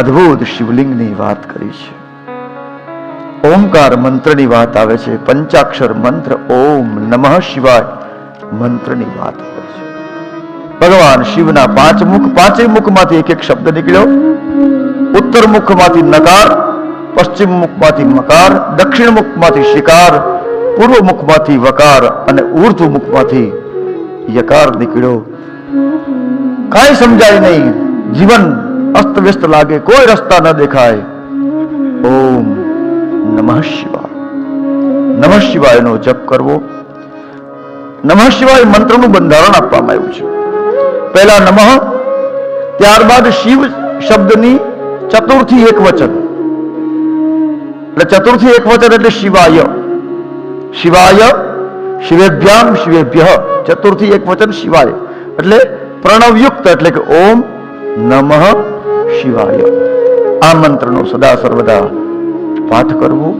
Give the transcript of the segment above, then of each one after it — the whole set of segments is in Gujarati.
અદ્ભુત શિવલિંગની વાત કરી છે. ઓમકાર મંત્રની વાત આવે છે, પંચાક્ષર મંત્ર, ઓમ નમઃ શિવાય મંત્રની વાત આવે છે. ભગવાન શિવના પાંચ મુખ પાંચેય મુખમાંથી એક એક શબ્દ નીકળ્યો. ઉત્તર મુખમાંથી નકાર પશ્ચિમ મુખમાંથી મકાર દક્ષિણ મુખમાંથી શિકાર પૂર્વ મુખમાંથી વકાર અને ઉર્ધ્વ મુખમાંથી યકાર નીકળ્યો. કાંઈ સમજાય નહીં. જીવન અસ્તવ્યસ્ત લાગે કોઈ રસ્તા ન દેખાય ઓમ નમઃ શિવાય નમઃ શિવાયનો જપ કરવો। નમઃ શિવાય મંત્રનું બંધારણ આપવામાં આવ્યું છે. પહેલા નમઃ, ત્યારબાદ શિવ શબ્દની ચતુર્થી એક વચન એટલે ચતુર્થી એક વચન એટલે શિવાય. શિવાય, શિવેભ્યામ, શિવેભ્ય. ચતુર્થી એક વચન શિવાય. એટલે પ્રણવયુક્ત, એટલે કે ઓમ નમઃ શિવાય. આ મંત્રનો સદા સર્વદા પાઠ કરવો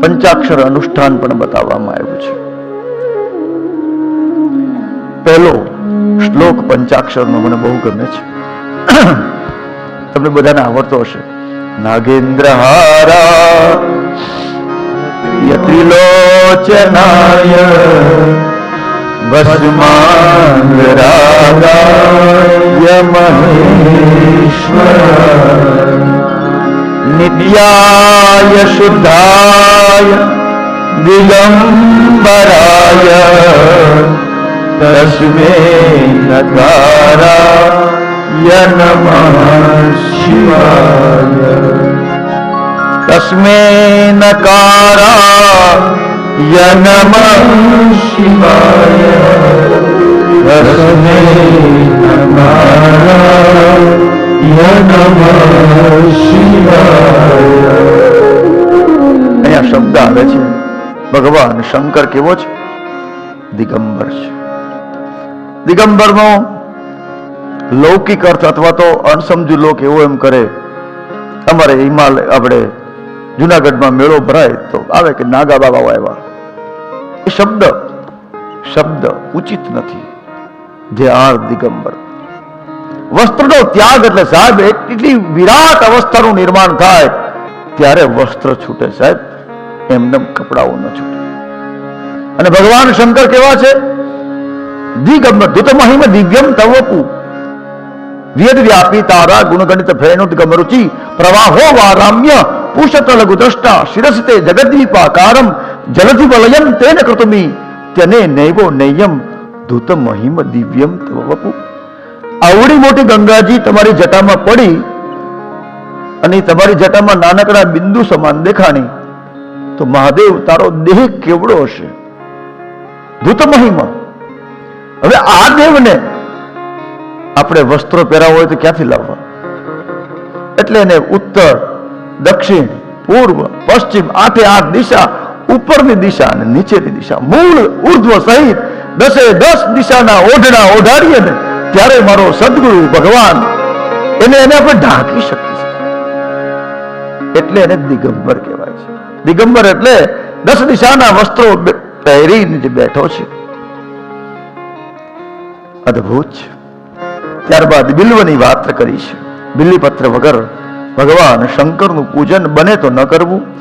પંચાક્ષર અનુષ્ઠાન પણ બતાવવામાં આવ્યું છે. પહેલો શ્લોક પંચાક્ષરનો મને બહુ ગમે છે. તમને બધાને આવડતો હશે. નાગેન્દ્ર હારા ત્રિલોચનાય ભસ્માંગરાગાય મહેશ્વર નિત્યાય દિગંબરાય તસ્મે નકારાય નમઃ શિવાય તસ્મે નકારાય નમઃ શિવાય તસ્મે નકારાય નમઃ શિવાય અહીંયા શબ્દ આવે છે. ભગવાન શંકર કેવો છે? દિગંબર છે. દિગંબરનો લૌકિક અર્થ અથવા તો અણસમજુ લોક એવો એમ કરે, અમારે હિમાલય, આપણે જુનાગઢમાં મેળો ભરાય તો આવે કે નાગા બાબા આવ્યા એ શબ્દ શબ્દ ઉચિત નથી. જે આર દિગંબર. વસ્ત્રનો ત્યાગ એટલે સાહેબ, એટલી વિરાટ અવસ્થાનું નિર્માણ થાય ત્યારે વસ્ત્ર છૂટે સાહેબ એમને કપડાઓ ન છૂટે. અને ભગવાન શંકર કેવા છે? દિગંબર ધુત મહિમ દિવ્યમ જલધિ વલયમ તેન કૃતુમી, તેને નૈવો નૈયમ ધૂત મહિમ દિવ્યમ તવ વપુ આવડી મોટી ગંગાજી તમારી જટામાં પડી અને તમારી જટામાં નાનકડા બિંદુ સમાન દેખાણી. તો મહાદેવ, તારો દેહ કેવડો હશે? ભૂત મહિમા. હવે આ દેવને આપણે વસ્ત્રો પહેરાવો હોય તો ક્યાંથી લાવવા? એટલે એને ઉત્તર, દક્ષિણ, પૂર્વ, પશ્ચિમ, આઠે આઠ દિશા, ઉપરની દિશા અને નીચેની દિશા. મૂળ ઉર્ધ્વ સહિત દસે દસ દિશાના ઓઢણા ઓઢાડીએ ને ત્યારે મારો સદગુરુ ભગવાન એને એને આપણે ઢાંકી શકીએ એટલે એને દિગંબર કહેવાય છે. દિગંબર એટલે દસ દિશાના વસ્ત્રો પહેરીને બેઠો છે. અદ્ભુત છે. ત્યારબાદ બિલ્વની વાત કરી છે બિલ્લીપત્ર વગર ભગવાન શંકરનું પૂજન બને તો ન કરવું.